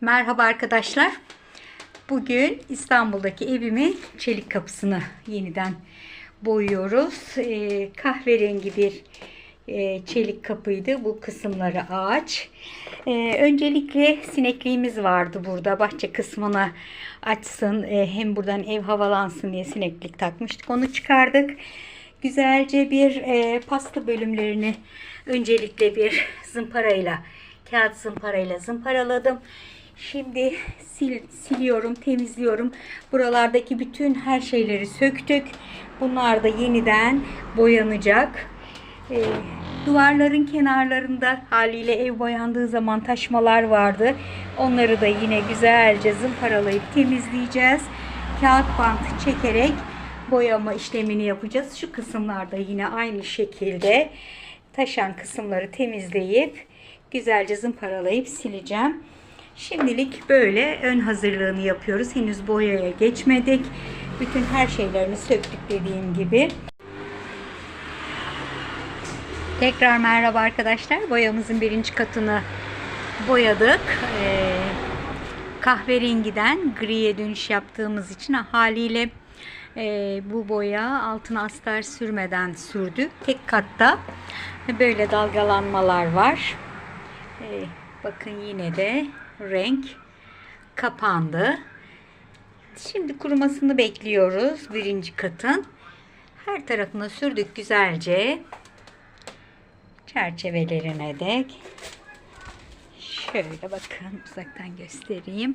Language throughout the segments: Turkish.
Merhaba arkadaşlar. Bugün İstanbul'daki evimin çelik kapısını yeniden boyuyoruz. Ee, kahverengi bir e, çelik kapıydı. Bu kısımları ağaç. Ee, öncelikle sinekliğimiz vardı burada. Bahçe kısmını açsın. e, hem buradan ev havalansın diye sineklik takmıştık. Onu çıkardık. Güzelce bir e, pasta bölümlerini öncelikle bir zımparayla kağıt zımparayla zımparaladım. Şimdi sil, siliyorum, temizliyorum. Buralardaki bütün her şeyleri söktük. Bunlar da yeniden boyanacak. Ee, duvarların kenarlarında haliyle ev boyandığı zaman taşmalar vardı. Onları da yine güzelce zımparalayıp temizleyeceğiz. Kağıt bant çekerek boyama işlemini yapacağız. Şu kısımlarda yine aynı şekilde taşan kısımları temizleyip güzelce zımparalayıp sileceğim. Şimdilik böyle ön hazırlığını yapıyoruz. Henüz boyaya geçmedik. Bütün her şeylerini söktük dediğim gibi. Tekrar merhaba arkadaşlar. Boyamızın birinci katını boyadık. Ee, kahverengiden griye dönüş yaptığımız için haliyle e, bu boya altına astar sürmeden sürdük. Tek katta böyle dalgalanmalar var. Ee, bakın yine de renk kapandı. Şimdi kurumasını bekliyoruz birinci katın. Her tarafına sürdük güzelce. Çerçevelerine dek. Şöyle bakın uzaktan göstereyim.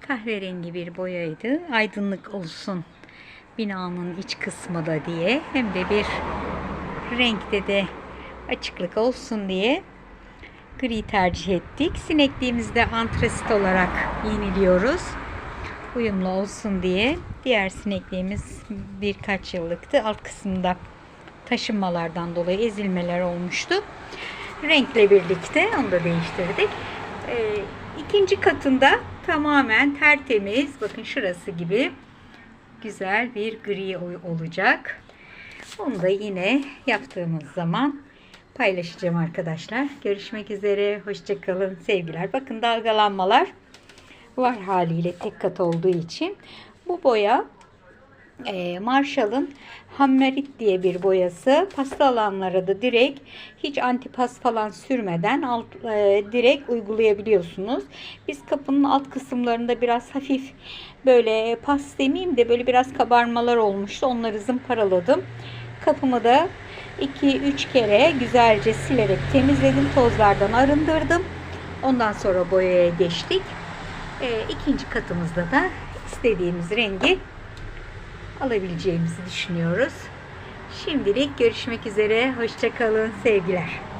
Kahverengi bir boyaydı. Aydınlık olsun binanın iç kısmı da diye. Hem de bir renkte de açıklık olsun diye gri tercih ettik. Sinekliğimizi de antrasit olarak yeniliyoruz. Uyumlu olsun diye. Diğer sinekliğimiz birkaç yıllıktı. Alt kısımda taşınmalardan dolayı ezilmeler olmuştu. Renkle birlikte onu da değiştirdik. Ee, ikinci katında tamamen tertemiz. Bakın şurası gibi güzel bir gri olacak. Onu da yine yaptığımız zaman paylaşacağım arkadaşlar. Görüşmek üzere. Hoşçakalın. Sevgiler. Bakın dalgalanmalar var haliyle tek kat olduğu için. Bu boya e, Marshall'ın Hammerit diye bir boyası. Pasta alanlara da direkt hiç antipas falan sürmeden alt, e, direkt uygulayabiliyorsunuz. Biz kapının alt kısımlarında biraz hafif böyle pas demeyeyim de böyle biraz kabarmalar olmuştu. Onları zımparaladım. Kapımı da 2-3 kere güzelce silerek temizledim. Tozlardan arındırdım. Ondan sonra boyaya geçtik. E, ikinci katımızda da istediğimiz rengi alabileceğimizi düşünüyoruz. Şimdilik görüşmek üzere. Hoşçakalın. Sevgiler.